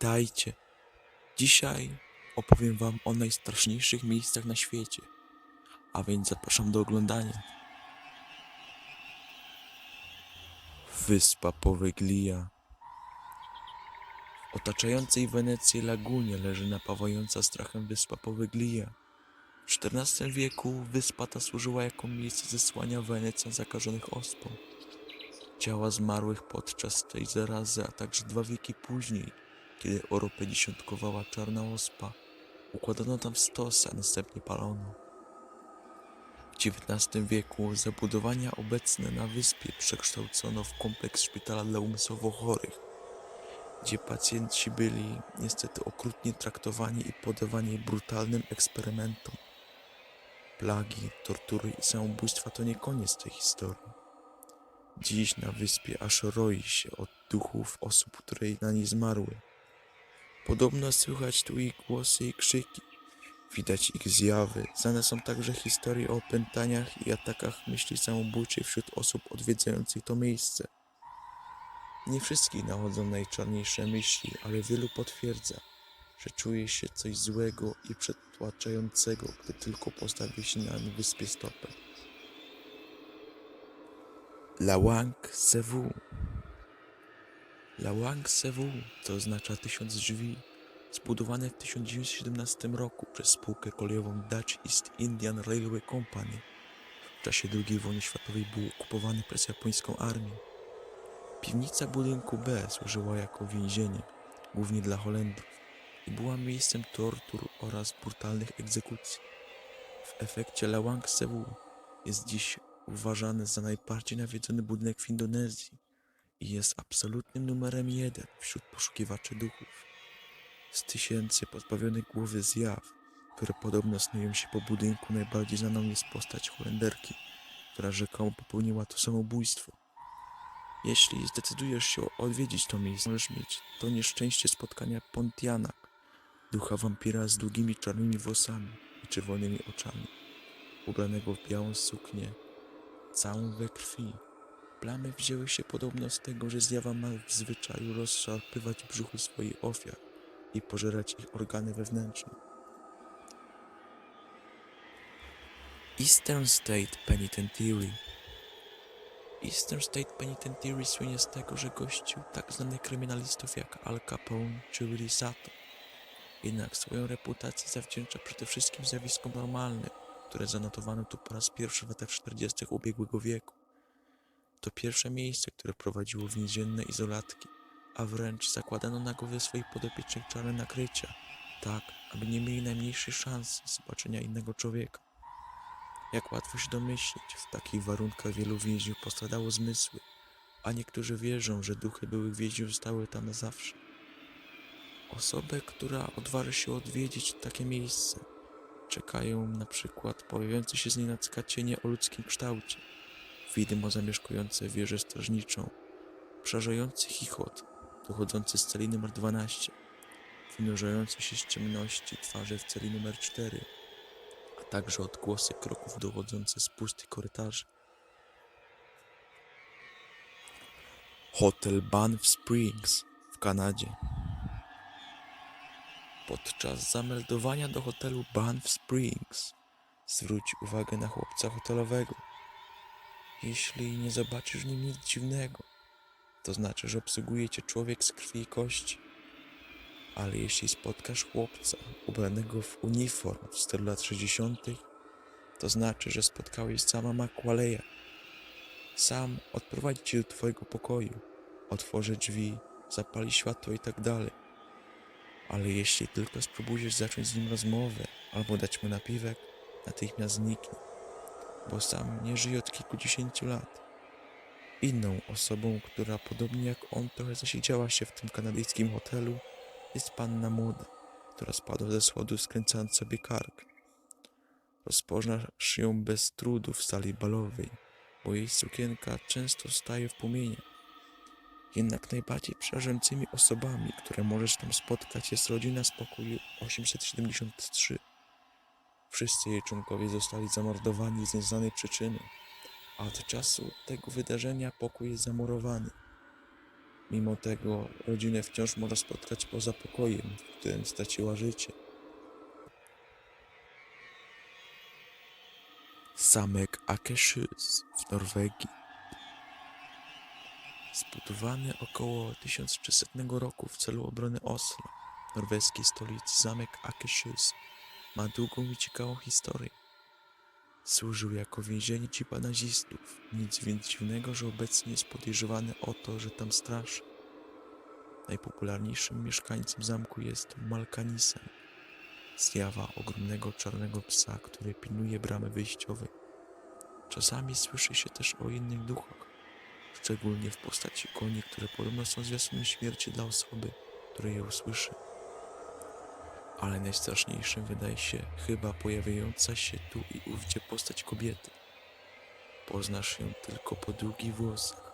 Witajcie. Dzisiaj opowiem Wam o najstraszniejszych miejscach na świecie. A więc zapraszam do oglądania. Wyspa Poweglia. W otaczającej Wenecję lagunie leży napawająca strachem wyspa Poweglia. W XIV wieku wyspa ta służyła jako miejsce zesłania Wenecjan zakażonych ospą. Ciała zmarłych podczas tej zarazy, a także dwa wieki później, kiedy Europę dziesiątkowała czarna ospa, układano tam stosy, a następnie palono. W XIX wieku zabudowania obecne na wyspie przekształcono w kompleks szpitala dla umysłowo chorych, gdzie pacjenci byli niestety okrutnie traktowani i poddawani brutalnym eksperymentom. Plagi, tortury i samobójstwa to nie koniec tej historii. Dziś na wyspie aż roi się od duchów osób, które na niej zmarły. Podobno słychać tu ich głosy i krzyki. Widać ich zjawy. Znane są także historie o opętaniach i atakach myśli samobójczej wśród osób odwiedzających to miejsce. Nie wszystkich nachodzą najczarniejsze myśli, ale wielu potwierdza, że czuje się coś złego i przytłaczającego, gdy tylko postawi się na wyspie stopę. Lawang Sewu Lawang Sewu to oznacza tysiąc drzwi, zbudowane w 1917 roku przez spółkę kolejową Dutch East Indian Railway Company. W czasie II wojny światowej był okupowany przez japońską armię. Piwnica budynku B służyła jako więzienie, głównie dla Holendrów, i była miejscem tortur oraz brutalnych egzekucji. W efekcie Lawang Sewu jest dziś uważany za najbardziej nawiedzony budynek w Indonezji i jest absolutnym numerem jeden wśród poszukiwaczy duchów. Z tysięcy pozbawionych głowy zjaw, które podobno snują się po budynku, najbardziej znaną jest postać Holenderki, która rzekomo popełniła to samobójstwo. Jeśli zdecydujesz się odwiedzić to miejsce, możesz mieć to nieszczęście spotkania Pontianak, ducha wampira z długimi czarnymi włosami i czerwonymi oczami, ubranego w białą suknię, całą we krwi. Plamy wzięły się podobno z tego, że zjawa ma w zwyczaju rozszarpywać brzuchu swoich ofiar i pożerać ich organy wewnętrzne. Eastern State Penitentiary Eastern State Penitentiary słynie z tego, że gościł tak znanych kryminalistów jak Al Capone czy Willie Sato. Jednak swoją reputację zawdzięcza przede wszystkim zjawiskom normalnym, które zanotowano tu po raz pierwszy w latach 40. ubiegłego wieku. To pierwsze miejsce, które prowadziło więzienne izolatki, a wręcz zakładano na głowie swoich podopiecznych czarne nakrycia, tak, aby nie mieli najmniejszej szansy zobaczenia innego człowieka. Jak łatwo się domyślić, w takich warunkach wielu więźniów postradało zmysły, a niektórzy wierzą, że duchy byłych więźniów zostały tam na zawsze. Osobę, która odważy się odwiedzić takie miejsce, czekają na przykład pojawiające się znienacka cienie o ludzkim kształcie, widmo zamieszkujące wieżę strażniczą, przerażający chichot dochodzący z celi numer 12, wynurzające się z ciemności twarze w celi numer 4, a także odgłosy kroków dochodzące z pustych korytarzy. Hotel Banff Springs w Kanadzie. Podczas zameldowania do hotelu Banff Springs zwróć uwagę na chłopca hotelowego. Jeśli nie zobaczysz w nim nic dziwnego, to znaczy, że obsługuje cię człowiek z krwi i kości. Ale jeśli spotkasz chłopca ubranego w uniform w stylu lat 60., to znaczy, że spotkałeś sama Makwaleja. Sam odprowadzi cię do twojego pokoju, otworzy drzwi, zapali światło i tak dalej. Ale jeśli tylko spróbujesz zacząć z nim rozmowę albo dać mu napiwek, natychmiast zniknie, bo sam nie żyje od kilkudziesięciu lat. Inną osobą, która podobnie jak on trochę zasiedziała się w tym kanadyjskim hotelu, jest panna młoda, która spadła ze schodu skręcając sobie kark. Rozpoznasz ją bez trudu w sali balowej, bo jej sukienka często staje w płomieniach. Jednak najbardziej przerażającymi osobami, które możesz tam spotkać, jest rodzina z pokoju 873. Wszyscy jej członkowie zostali zamordowani z nieznanej przyczyny, a od czasu tego wydarzenia pokój jest zamurowany. Mimo tego rodzinę wciąż można spotkać poza pokojem, w którym straciła życie. Zamek Akershus w Norwegii. Zbudowany około 1300 roku w celu obrony Oslo, norweskiej stolicy zamek Akershus ma długą i ciekawą historię. Służył jako więzienie dzipa nazistów. Nic więc dziwnego, że obecnie jest podejrzewany o to, że tam straszy. Najpopularniejszym mieszkańcem zamku jest Malkanisen, zjawa ogromnego czarnego psa, który pilnuje bramy wyjściowej. Czasami słyszy się też o innych duchach, szczególnie w postaci koni, które podobno są zwiastunem śmierci dla osoby, która je usłyszy. Ale najstraszniejszym wydaje się chyba pojawiająca się tu i ówdzie postać kobiety. Poznasz ją tylko po długich włosach,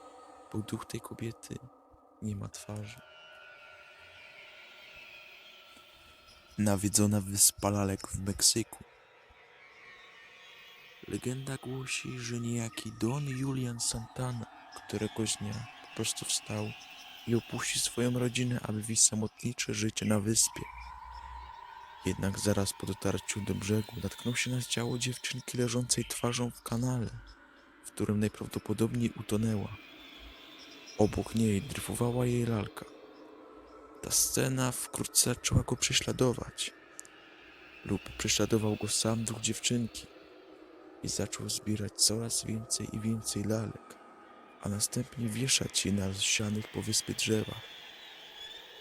bo duch tej kobiety nie ma twarzy. Nawiedzona wyspa Lalek w Meksyku. Legenda głosi, że niejaki Don Julian Santana któregoś dnia po prostu wstał i opuścił swoją rodzinę, aby wieść samotnicze życie na wyspie. Jednak zaraz po dotarciu do brzegu natknął się na ciało dziewczynki leżącej twarzą w kanale, w którym najprawdopodobniej utonęła. Obok niej dryfowała jej lalka. Ta scena wkrótce zaczęła go prześladować. Lub prześladował go sam duch dziewczynki i zaczął zbierać coraz więcej i więcej lalek, a następnie wieszać je na rozsianych po wyspie drzewach.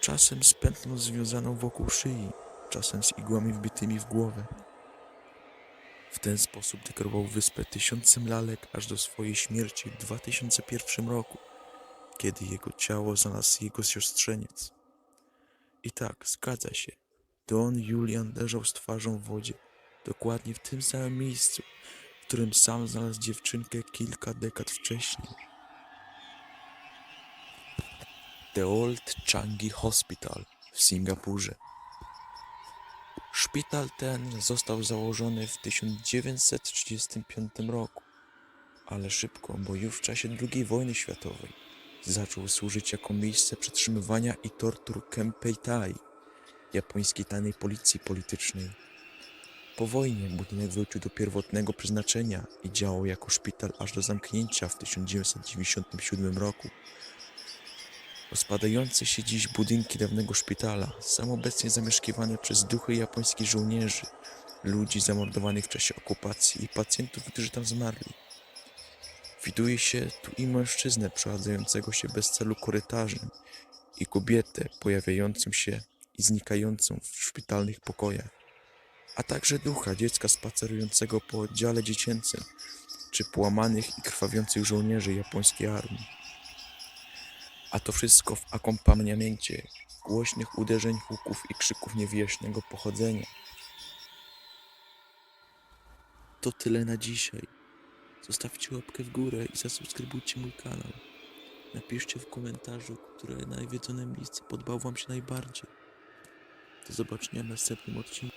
Czasem z pętlą związaną wokół szyi, czasem z igłami wbitymi w głowę. W ten sposób dekorował wyspę tysiącem lalek aż do swojej śmierci w 2001 roku, kiedy jego ciało znalazł jego siostrzeniec. I tak, zgadza się. Don Julian leżał z twarzą w wodzie, dokładnie w tym samym miejscu, w którym sam znalazł dziewczynkę kilka dekad wcześniej. The Old Changi Hospital w Singapurze. Szpital ten został założony w 1935 roku, ale szybko, bo już w czasie II wojny światowej zaczął służyć jako miejsce przetrzymywania i tortur Kempei Tai, japońskiej tajnej policji politycznej. Po wojnie budynek wrócił do pierwotnego przeznaczenia i działał jako szpital aż do zamknięcia w 1997 roku. Rozpadające się dziś budynki dawnego szpitala są obecnie zamieszkiwane przez duchy japońskich żołnierzy, ludzi zamordowanych w czasie okupacji i pacjentów, którzy tam zmarli. Widuje się tu i mężczyznę przechadzającego się bez celu korytarzem i kobietę pojawiającą się i znikającą w szpitalnych pokojach, a także ducha dziecka spacerującego po oddziale dziecięcym czy połamanych i krwawiących żołnierzy japońskiej armii. A to wszystko w akompaniamencie głośnych uderzeń huków i krzyków niewyjaśnionego pochodzenia. To tyle na dzisiaj. Zostawcie łapkę w górę i zasubskrybujcie mój kanał. Napiszcie w komentarzu, które nawiedzone miejsce podobało Wam się najbardziej. Do zobaczenia w następnym odcinku.